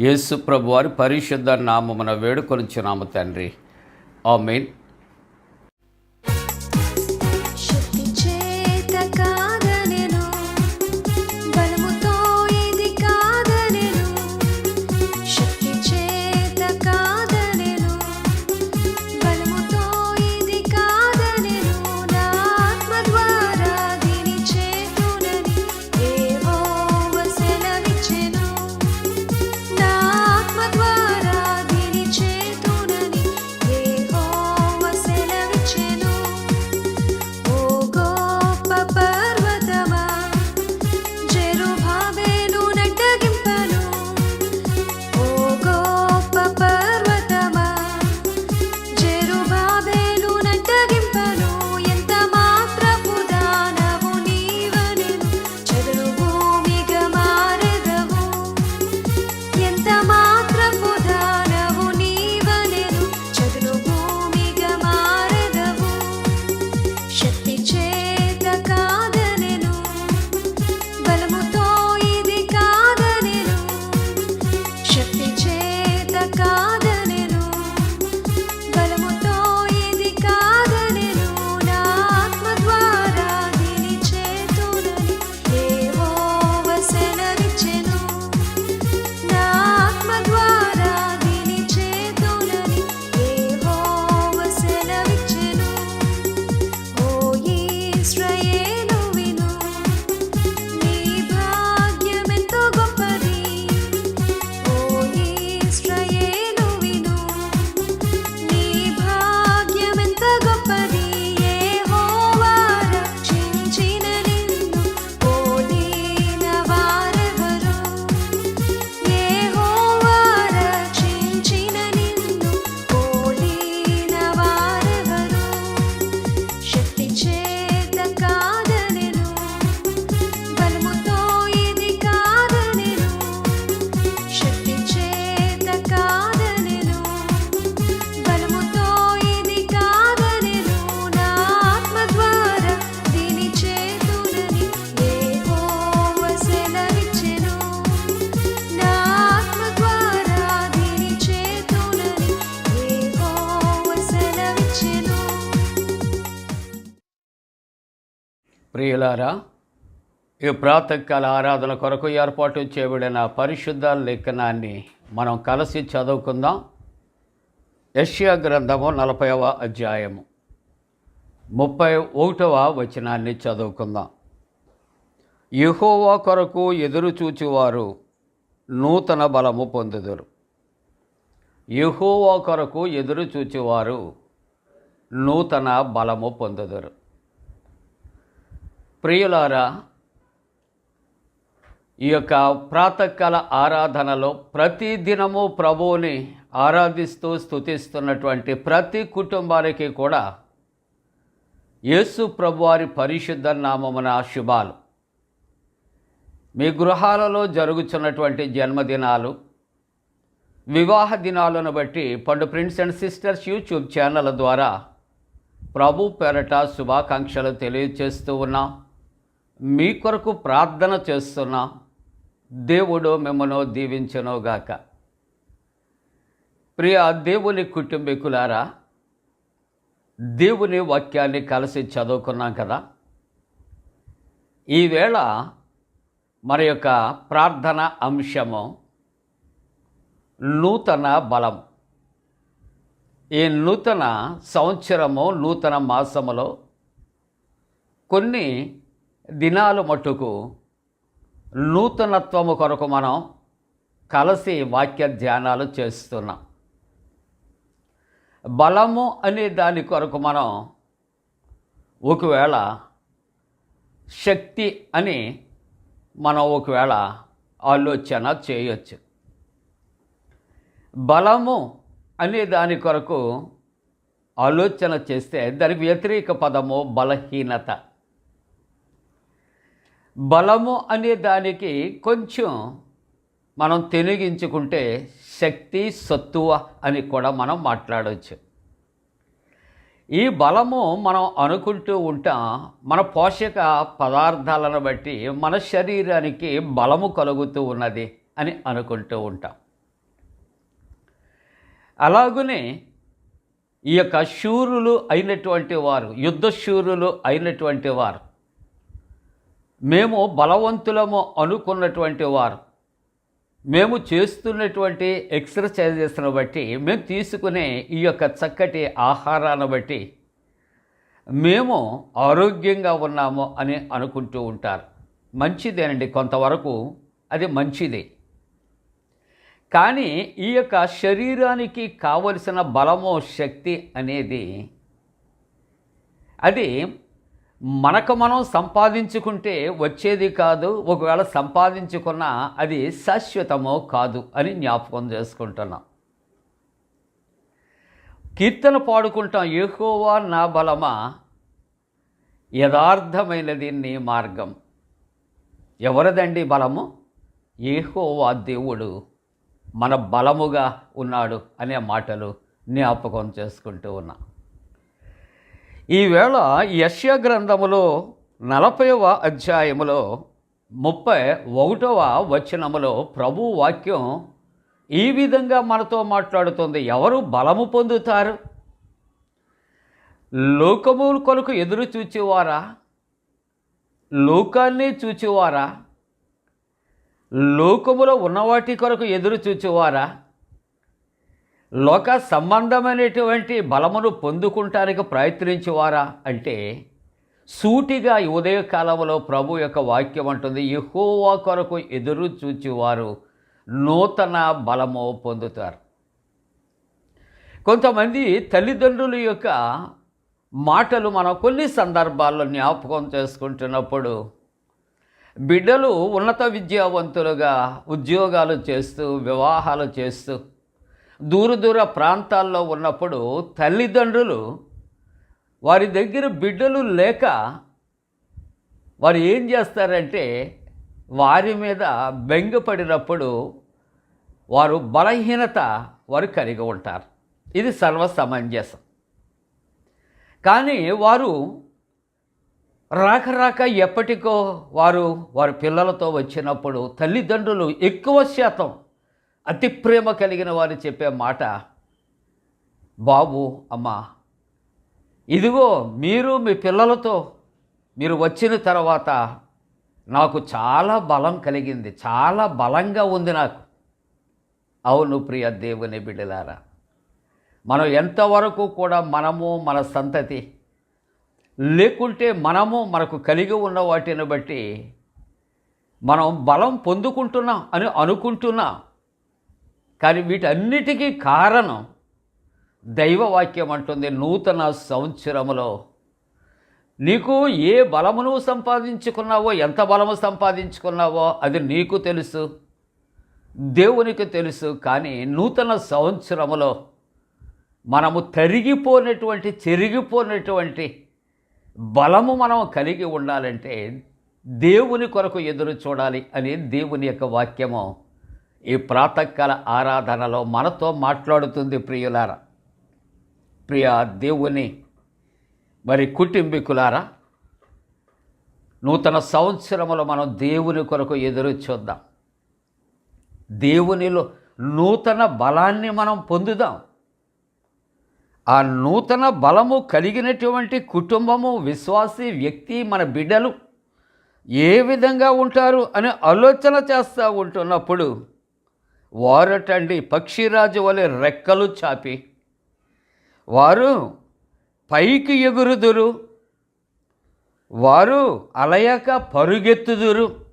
యేసు ప్రభు వారి పరిశుద్ధ నామమున వేడుకొనిచున్నాము తండ్రి. ఆ మెయిన్ ప్రియులారా ఈ ప్రాతకాల ఆరాధన కొరకు ఏర్పాటు చేయబడిన పరిశుద్ధ లేఖనాన్ని మనం కలిసి చదువుకుందాం. యష్యా గ్రంథము నలభైవ అధ్యాయము. ముప్పై ఒకటవ వచనాన్ని చదువుకుందాం. యహోవా కొరకు ఎదురు చూచివారు నూతన బలము పొందుదురు. యహోవా కొరకు ఎదురు చూచివారు నూతన బలము పొందుదురు. ప్రియులారా ఈ యొక్క ప్రాతకాల ఆరాధనలో ప్రతి దినము ప్రభువుని ఆరాధిస్తూ స్థుతిస్తున్నటువంటి ప్రతి కుటుంబానికి కూడా యేసు ప్రభువారి పరిశుద్ధ నామమున శుభాలు. మీ గృహాలలో జరుగుతున్నటువంటి జన్మదినాలు వివాహ దినాలను బట్టి పండు prince and sisters YouTube channel ద్వారా ప్రభు పేరట శుభాకాంక్షలు తెలియచేస్తూ ఉన్నాం. మీ కొరకు ప్రార్థన చేస్తున్నా దేవుడు మిమ్మను దీవించనుగాక. ప్రియ దేవుని కుటుంబీకులారా దేవుని వాక్యాన్ని కలిసి చదువుకున్నాం కదా? ఈవేళ మరి యొక్క ప్రార్థన అంశము నూతన బలం. ఈ నూతన సంవత్సరము నూతన మాసములో కొన్ని దినాలు మట్టుకు నూతనత్వము కొరకు మనం కలిసి వాక్య ధ్యానాలు చేస్తున్నాం. బలము అనే దాని కొరకు మనం ఒకవేళ శక్తి అని మనం ఒకవేళ ఆలోచన చేయొచ్చు. బలము అనే దాని కొరకు ఆలోచన చేస్తే దానికి వ్యతిరేక పదము బలహీనత. బలము అనే దానికి కొంచెం మనం తెనిగించుకుంటే శక్తి సత్తువ అని కూడా మనం మాట్లాడవచ్చు ఈ బలము మనం అనుకుంటూ ఉంటాం మన పోషక పదార్థాలను బట్టి మన శరీరానికి బలము కలుగుతూ ఉన్నది అని అనుకుంటూ ఉంటాం. అలాగనే ఈ యొక్క శూరులు అయినటువంటి వారు యుద్ధ శూరులు అయినటువంటి వారు మేము బలవంతులము అనుకున్నటువంటి వారు. మేము చేస్తున్నటువంటి ఎక్సర్సైజెస్ను బట్టి మేము తీసుకునే ఈ యొక్క చక్కటి ఆహారాన్ని బట్టి మేము ఆరోగ్యంగా ఉన్నాము అని అనుకుంటూ ఉంటారు. మంచిదేనండి కొంతవరకు అది మంచిదే. కానీ ఈ యొక్క శరీరానికి కావలసిన బలము శక్తి అనేది అది మనకు మనం సంపాదించుకుంటే వచ్చేది కాదు ఒకవేళ సంపాదించుకున్నా అది శాశ్వతమో కాదు అని జ్ఞాపకం చేసుకుంటున్నాం. కీర్తన పాడుకుంటాం ఏహోవా నా బలమా యథార్థమైనది నీ మార్గం. ఎవరిదండి బలము? ఏహోవా దేవుడు మన బలముగా ఉన్నాడు అనే మాటలు జ్ఞాపకం చేసుకుంటూ ఉన్నాం. ఈవేళ యశ్య గ్రంథములో నలభైవ అధ్యాయములో ముప్పై ఒకటవ వచనములో ప్రభు వాక్యం ఈ విధంగా మనతో మాట్లాడుతుంది. ఎవరు బలము పొందుతారు? లోకము కొరకు ఎదురు చూచేవారా? లోకాన్ని చూచేవారా? లోకములో ఉన్నవాటి కొరకు ఎదురు చూచేవారా? లోక సంబంధమైనటువంటి బలమును పొందుకుంటానికి ప్రయత్నించేవారా అంటే సూటిగా ఉదయకాలంలో ప్రభు యొక్క వాక్యం అంటుంది ఎహోవా కొరకు ఎదురు చూచేవారు నూతన బలము పొందుతారు. కొంతమంది తల్లిదండ్రుల యొక్క మాటలు మనం కొన్ని సందర్భాల్లో జ్ఞాపకం చేసుకుంటున్నప్పుడు బిడ్డలు ఉన్నత విద్యావంతులుగా ఉద్యోగాలు చేస్తూ వివాహాలు చేస్తూ దూర దూర ప్రాంతాల్లో ఉన్నప్పుడు తల్లిదండ్రులు వారి దగ్గర బిడ్డలు లేక వారు ఏం చేస్తారంటే వారి మీద బెంగపడినప్పుడు వారు బలహీనత వారు కలిగి ఉంటారు. ఇది సర్వ సమంజసం. కానీ వారు రాక రాక ఎప్పటికో వారు వారి పిల్లలతో వచ్చినప్పుడు తల్లిదండ్రులు ఎక్కువ శాతం అతి ప్రేమ కలిగిన వారు చెప్పే మాట బాబు అమ్మ ఇదిగో మీరు మీ పిల్లలతో మీరు వచ్చిన తర్వాత నాకు చాలా బలం కలిగింది చాలా బలంగా ఉంది నాకు. అవును ప్రియ దేవుని బిడ్డలారా మనం ఎంతవరకు కూడా మనము మన సంతతి లేకుంటే మనము మనకు కలిగి ఉన్న వాటిని బట్టి మనం బలం పొందుకుంటున్నాం అని అనుకుంటున్నాం. కానీ వీటన్నిటికీ కారణం దైవవాక్యం అంటుంది నూతన సంవత్సరములో. నీకు ఏ బలమును సంపాదించుకున్నావో ఎంత బలము సంపాదించుకున్నావో అది నీకు తెలుసు దేవునికి తెలుసు. కానీ నూతన సంవత్సరములో మనము తరిగిపోయినటువంటి చెరిగిపోయినటువంటి బలము మనం కలిగి ఉండాలంటే దేవుని కొరకు ఎదురు చూడాలి అని దేవుని యొక్క వాక్యము. ఈ ప్రాతకాల ఆరాధనలో మనతో మాట్లాడుతుంది ప్రియులారా. ప్రియ దేవుని మరి కుటుంబీకులారా నూతన సంవత్సరములో మనం దేవుని కొరకు ఎదురు చూద్దాం. దేవునిలో నూతన బలాన్ని మనం పొందుదాం. ఆ నూతన బలము కలిగినటువంటి కుటుంబము విశ్వాసి వ్యక్తి మన బిడ్డలు ఏ విధంగా ఉంటారు అని ఆలోచన చేస్తూ ఉంటున్నప్పుడు వారటండి. పక్షిరాజు వలె రెక్కలు చాపి వారు పైకి ఎగురుదురు వారు అలయక పరుగెత్తుదురు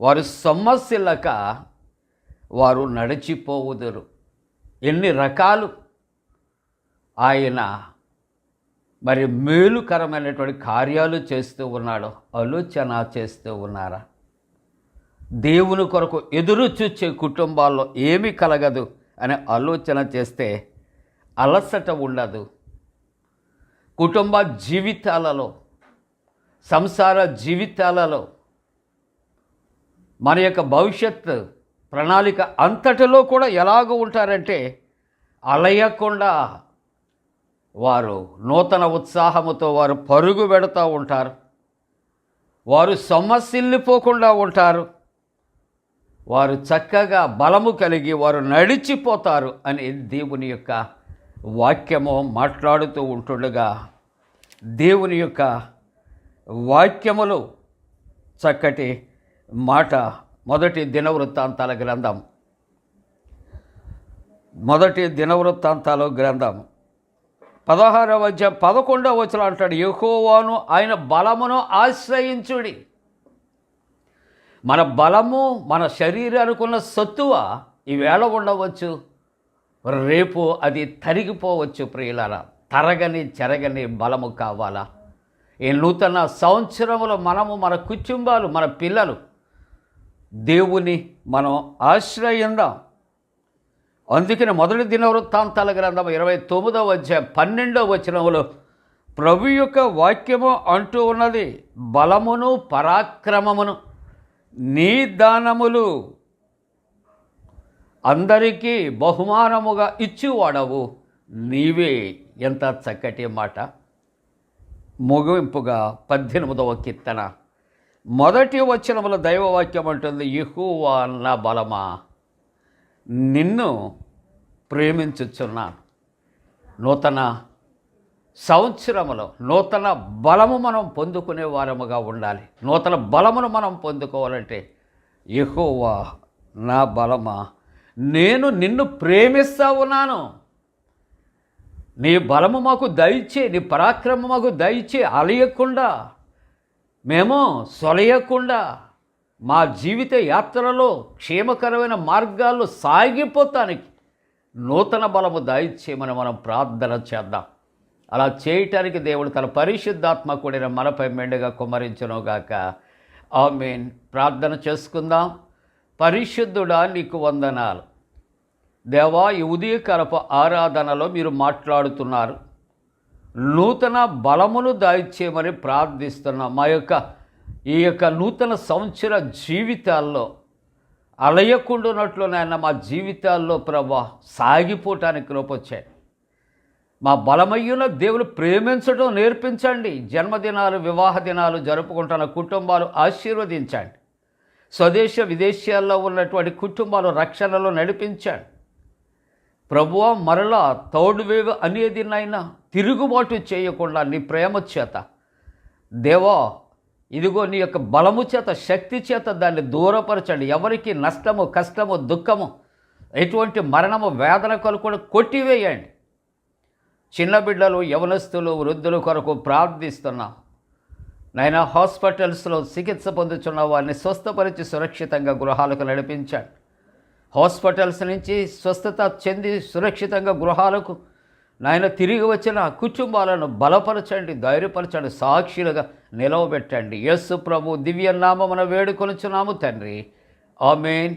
వారు సొమ్మసిల్లక వారు నడిచిపోవుదురు. ఎన్ని రకాలు. ఆయన మరి మేలుకరమైనటువంటి కార్యాలు చేస్తూ ఉన్నాడు ఆలోచన చేస్తూ ఉన్నారా? దేవుని కొరకు ఎదురు చూచే కుటుంబాల్లో ఏమి కలగదు అనే ఆలోచన చేస్తే అలసట ఉండదు. కుటుంబ జీవితాలలో సంసార జీవితాలలో మన యొక్క భవిష్యత్ ప్రణాళిక అంతటిలో కూడా ఎలాగ ఉంటారంటే అలయకుండా వారు నూతన ఉత్సాహముతో వారు పరుగు పెడుతూ ఉంటారు. వారు సొమ్మసిల్లిపోకుండా ఉంటారు. వారు చక్కగా బలము కలిగి వారు నడిచిపోతారు అని దేవుని యొక్క వాక్యము మాట్లాడుతూ ఉంటుండగా దేవుని యొక్క వాక్యములు చక్కటి మాట మొదటి దినవృత్తాంతాల గ్రంథం. మొదటి దినవృత్తాంతాల గ్రంథం. పదహారవ అధ్య పదకొండవ వచనం అంటాడు యెహోవాను ఆయన బలమును ఆశ్రయించుడి. మన బలము మన శరీరానికి ఉన్న సత్తువ ఈవేళ ఉండవచ్చు. రేపు అది తరిగిపోవచ్చు ప్రియులారా. తరగని చెరగని బలము కావాలా? ఈ నూతన సంవత్సరంలో మనము మన కుటుంబాలు మన పిల్లలు దేవుని మనం ఆశ్రయిందాం. అందుకని మొదటి దిన వృత్తాంతాల గ్రంథం ఇరవై తొమ్మిదవ అధ్యాయం పన్నెండవ వచనంలో ప్రభు యొక్క వాక్యము అంటూ ఉన్నది బలమును పరాక్రమమును. నీ దానములు అందరికీ బహుమానముగా ఇచ్చివాడవు. నీవే ఎంత చక్కటి మాట. ముగింపుగా పద్దెనిమిదవ కీర్తన. మొదటి వచనముల దైవవాక్యం అంటుంది ఇహువా నా బలమా నిన్ను ప్రేమించుచున్నాను. నూతన సంవత్సరములో నూతన బలము మనం పొందుకునే వారముగా ఉండాలి. నూతన బలమును మనం పొందుకోవాలంటే ఎహోవా నా బలమా? నేను నిన్ను ప్రేమిస్తా ఉన్నాను. నీ బలము మాకు దయచే నీ పరాక్రమం మాకు దయచే అలయకుండా మేము సొలయకుండా మా జీవిత యాత్రలో క్షేమకరమైన మార్గాల్లో సాగిపోతానికి నూతన బలము దయచేయమని మనం ప్రార్థన చేద్దాం. అలా చేయటానికి దేవుడు తన పరిశుద్ధాత్మ కూడిన మనపై మెండుగా కుమ్మరించునుగాక. ఆమెన్. ప్రార్థన చేసుకుందాం. పరిశుద్ధుడా నీకు వందనాలు. దేవా ఈ ఉదయకరపు ఆరాధనలో మీరు మాట్లాడుతున్నారు. నూతన బలమును దాయిచ్చేయమని ప్రార్థిస్తున్నాం. మా యొక్క ఈ యొక్క నూతన సంవత్సర జీవితాల్లో అలయకుండునట్లు నాయన మా జీవితాల్లో ప్రభా సాగిపోవటానికి కృపొచ్చాయి మా బలమయ్యున దేవుడు ప్రేమించడం నేర్పించండి. జన్మదినాలు వివాహ దినాలు జరుపుకుంటున్న కుటుంబాలు ఆశీర్వదించండి. స్వదేశ విదేశాల్లో ఉన్నటువంటి కుటుంబాలు రక్షణలో నడిపించండి. ప్రభువ మరలా థర్డ్ వేవ్ అనేది నైనా తిరుగుబాటు చేయకుండా నీ ప్రేమ చేత దేవా ఇదిగో నీ యొక్క బలము చేత శక్తి చేత దాన్ని దూరపరచండి. ఎవరికి నష్టము కష్టము దుఃఖము ఎటువంటి మరణము వేదన కొరకు కొట్టివేయండి. చిన్న బిడ్డలు యవనస్తులు వృద్ధుల కొరకు ప్రార్థిస్తున్నాం. నైనా హాస్పిటల్స్లో చికిత్స పొందుతున్న వారిని స్వస్థపరిచి సురక్షితంగా గృహాలకు నడిపించాడు. హాస్పిటల్స్ నుంచి స్వస్థత చెంది సురక్షితంగా గృహాలకు నాయన తిరిగి వచ్చిన కుటుంబాలను బలపరచండి ధైర్యపరచండి సాక్షులుగా నిలవబెట్టండి. యేసు ప్రభు దివ్య నామమున వేడుకొనుచున్నాము తండ్రి. ఆమెన్.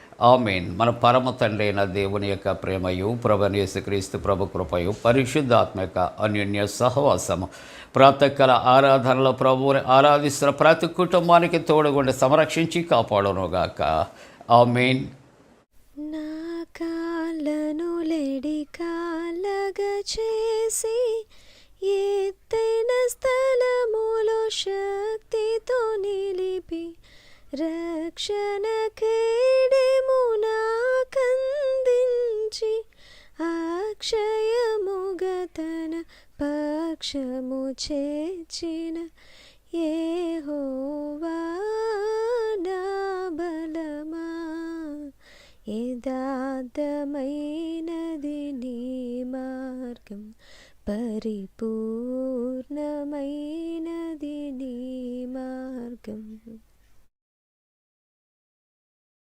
ఆమెన్. మన పరమ తండ్రి అయిన దేవుని యొక్క ప్రేమయు ప్రభనేసుక్రీస్తు ప్రభు కృపయు పరిశుద్ధాత్మ యొక్క అన్యోన్య సహవాసము. ప్రాతకాల ఆరాధనలో ప్రభువుని ఆరాధిస్తున్న ప్రతి కుటుంబానికి తోడుగుండి సంరక్షించి కాపాడునుగాక. ఆమెన్. నా కాలను లేడి చేసి ఎత్తైన స్థలములో శక్తితో నిలిపి రక్షణ కేడెమునా కందించి అక్షయముగతన పక్షము చేచిన ఏ నా బలమా. యథార్థమైనది నీ మార్గం పరిపూర్ణమైనది నీ మార్గం.